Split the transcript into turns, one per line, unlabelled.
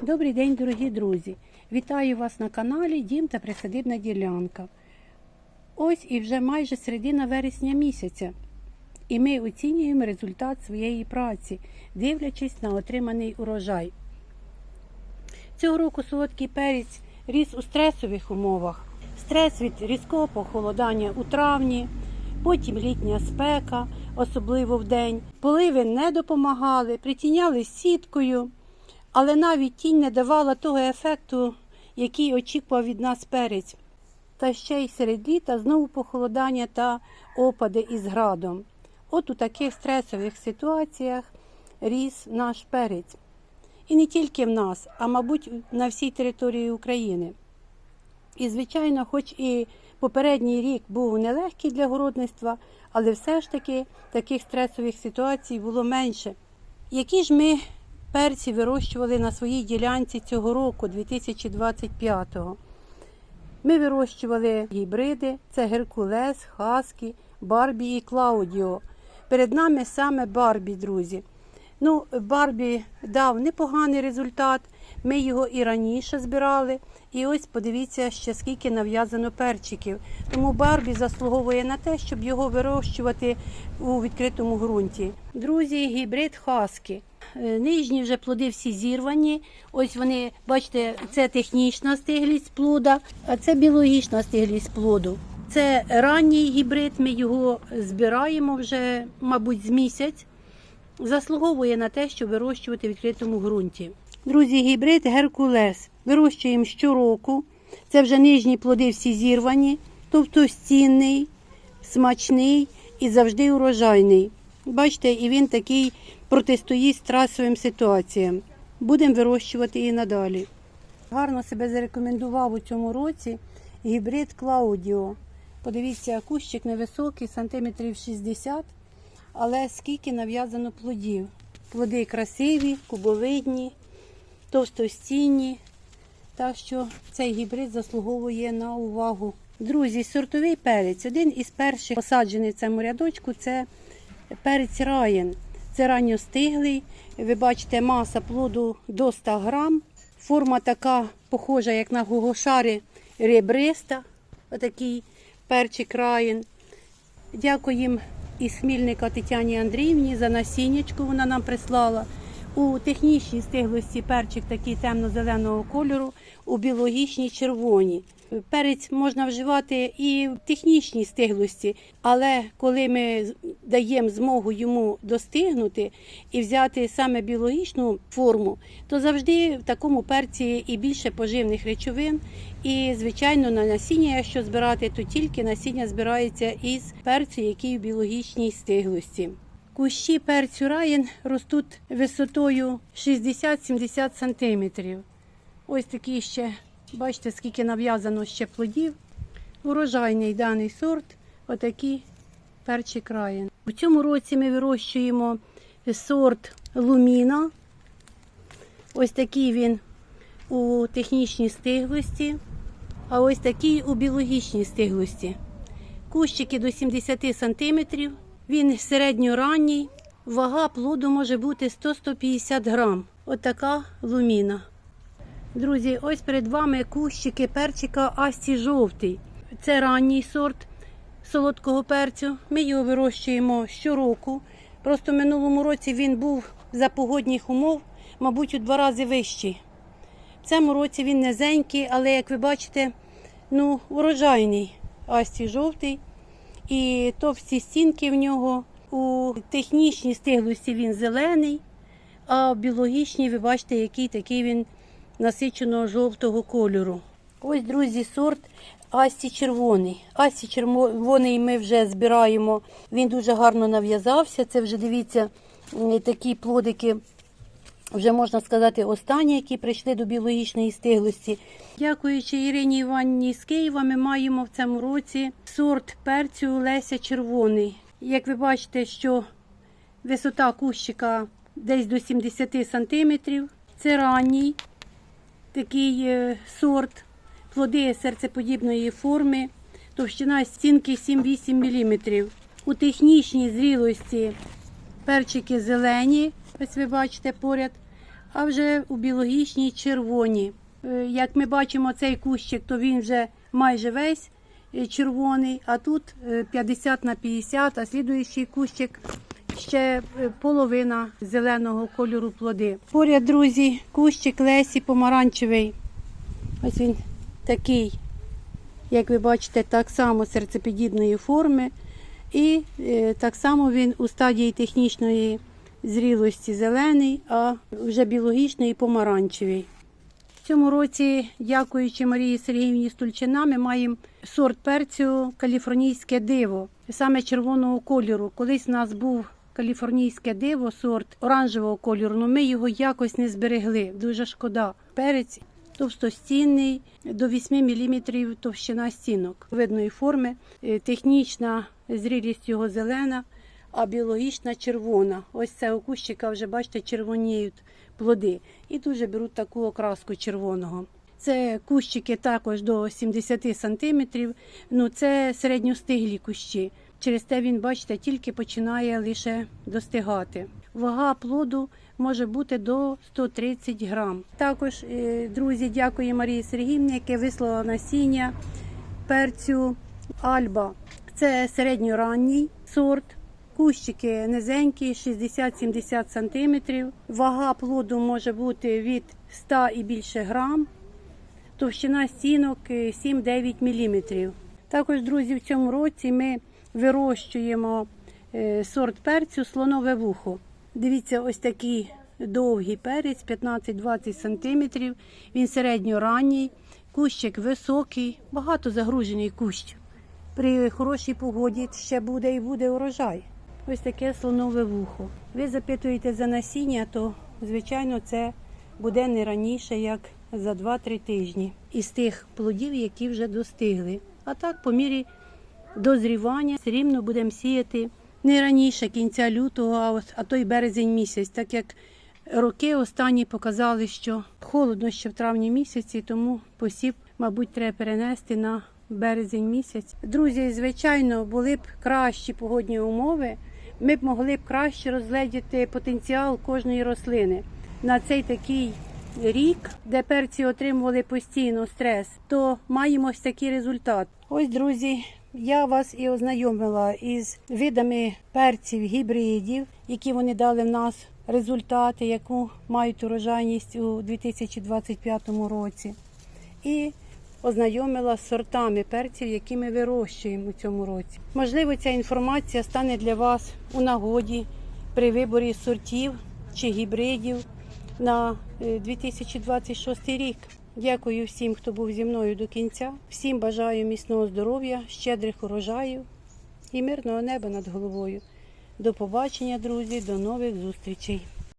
Добрий день, дорогі друзі! Вітаю вас на каналі Дім та Присадибна ділянка. Ось і вже майже середина вересня місяця. І ми оцінюємо результат своєї праці, дивлячись на отриманий урожай. Цього року солодкий перець ріс у стресових умовах. Стрес від різкого похолодання у травні, потім літня спека, особливо вдень. Поливи не допомагали, притіняли сіткою, але навіть тінь не давала того ефекту, який очікував від нас перець. Та ще й серед літа знову похолодання та опади із градом. От у таких стресових ситуаціях ріс наш перець. І не тільки в нас, а мабуть, на всій території України. І, звичайно, хоч і попередній рік був нелегкий для городництва, але все ж таки таких стресових ситуацій було менше. Які ж ми перці вирощували на своїй ділянці цього року, 2025-го? Ми вирощували гібриди, це Геркулес, Хаскі, Барбі і Клаудіо. Перед нами саме Барбі, друзі. Ну, Барбі дав непоганий результат. Ми його і раніше збирали. І ось подивіться, ще скільки нав'язано перчиків. Тому Барбі заслуговує на те, щоб його вирощувати у відкритому ґрунті. Друзі, гібрид Хаскі. Е, Нижні вже плоди всі зірвані. Ось вони, бачите, це технічна стиглість плода, а це біологічна стиглість плоду. Це ранній гібрид, ми його збираємо вже, мабуть, з місяць. Заслуговує на те, щоб вирощувати в відкритому ґрунті. Друзі, гібрид Геркулес. Вирощуємо щороку. Це вже нижні плоди всі зірвані, тобто стінний, смачний і завжди урожайний. Бачите, і він такий протистоїть стресовим ситуаціям. Будемо вирощувати і надалі. Гарно себе зарекомендував у цьому році гібрид Клаудіо. Подивіться, кущик невисокий, сантиметрів 60, але скільки нав'язано плодів. Плоди красиві, кубовидні, товстостінні. Так що цей гібрид заслуговує на увагу. Друзі, сортовий перець. Один із перших посаджений в цьому рядочку це перець Раєн. Це ранньостиглий. Ви бачите, маса плоду до 100 грам. Форма така похожа, як на гогошари ребриста. Отакий перчик Раєн. Дякуємо і Смільника Тетяні Андріївні за насіннячку вона нам прислала. У технічній стиглості перчик такий темно-зеленого кольору, у біологічній червоній. Перець можна вживати і в технічній стиглості, але коли ми даємо змогу йому достигнути і взяти саме біологічну форму, то завжди в такому перці і більше поживних речовин. І, звичайно, на насіння, якщо збирати, то тільки насіння збирається із перцю, який в біологічній стиглості. Кущі перцю раєн ростуть висотою 60-70 см. Ось такі ще, бачите, скільки нав'язано ще плодів. Урожайний даний сорт, отакий перчик раєн. У цьому році ми вирощуємо сорт луміна. Ось такий він у технічній стиглості, а ось такий у біологічній стиглості. Кущики до 70 см, він середньоранній, вага плоду може бути 100-150 грам. Отака луміна. Друзі, ось перед вами кущики перчика Асті жовтий. Це ранній сорт солодкого перцю. Ми його вирощуємо щороку. Просто в минулому році він був за погодних умов, мабуть, у два рази вищий. В цьому році він низенький, але, як ви бачите, ну, урожайний. Асті жовтий. І товсті стінки в нього. У технічній стиглості він зелений, а в біологічній ви бачите, який такий він насиченого жовтого кольору. Ось, друзі, сорт Асті червоний. Асті червоний ми вже збираємо. Він дуже гарно нав'язався. Це вже дивіться такі плодики. Вже можна сказати, останні, які прийшли до біологічної стиглості. Дякуючи Ірині Іванні з Києва, ми маємо в цьому році сорт перцю Леся Червоний. Як ви бачите, що висота кущика десь до 70 сантиметрів. Це ранній такий е, сорт, плоди серцеподібної форми, товщина стінки 7-8 мм. У технічній зрілості перчики зелені, ось ви бачите поряд, а вже у біологічній червоні. Е, Як ми бачимо, цей кущик, то він вже майже весь е, червоний, а тут е, 50 на 50, а слідуючий кущик ще е, половина зеленого кольору плоди. Поряд, друзі, кущик Лесі помаранчевий. Ось він такий, як ви бачите, так само серцеподібної форми. І е, так само він у стадії технічної зрілості зелений, а вже біологічний і помаранчевий. В цьому році, дякуючи Марії Сергіївні Стульчина, ми маємо сорт перцю каліфорнійське диво, саме червоного кольору. Колись у нас був каліфорнійське диво, сорт оранжевого кольору, але ми його якось не зберегли. Дуже шкода. Перець товстостінний, до 8 мм товщина стінок видної форми, Е, технічна зрілість його зелена, а біологічна червона. Ось це у кущика вже бачите, червоніють плоди і дуже беруть таку окраску червоного. Це кущики також до 70 сантиметрів. Ну це середньостиглі кущі. Через те він, бачите, тільки починає лише достигати. Вага плоду може бути до 130 грам. Також, е, друзі, дякую Марії Сергіївні, яка вислала насіння перцю Альба. Це середньоранній сорт. Кущики низенькі, 60-70 см. Вага плоду може бути від 100 і більше грам. Товщина стінок е, 7-9 мм. Також, друзі, в цьому році ми вирощуємо е, сорт перцю слонове вухо. Дивіться, ось такий довгий перець, 15-20 см. Він середньоранній, кущик високий, багато загружений кущ. При хорошій погоді ще буде і буде урожай. Ось таке слонове вухо. Ви запитуєте за насіння, то звичайно це буде не раніше, як за 2-3 тижні із тих плодів, які вже достигли. А так, по мірі дозрівання, все рівно будемо сіяти не раніше кінця лютого, а, то й березень місяць, так як роки останні показали, що холодно ще в травні місяці, тому посів, мабуть, треба перенести на березень місяць. Друзі, звичайно, були б кращі погодні умови. Ми б могли б краще розгледіти потенціал кожної рослини на цей такий рік, де перці отримували постійно стрес, то маємо ось такий результат. Ось, друзі, я вас і ознайомила із видами перців гібридів, які вони дали в нас результати, яку мають урожайність у 2025 році. І ознайомила з сортами перців, які ми вирощуємо у цьому році. Можливо, ця інформація стане для вас у нагоді при виборі сортів чи гібридів на е, 2026 рік. Дякую всім, хто був зі мною до кінця. Всім бажаю міцного здоров'я, щедрих урожаїв і мирного неба над головою. До побачення, друзі, до нових зустрічей.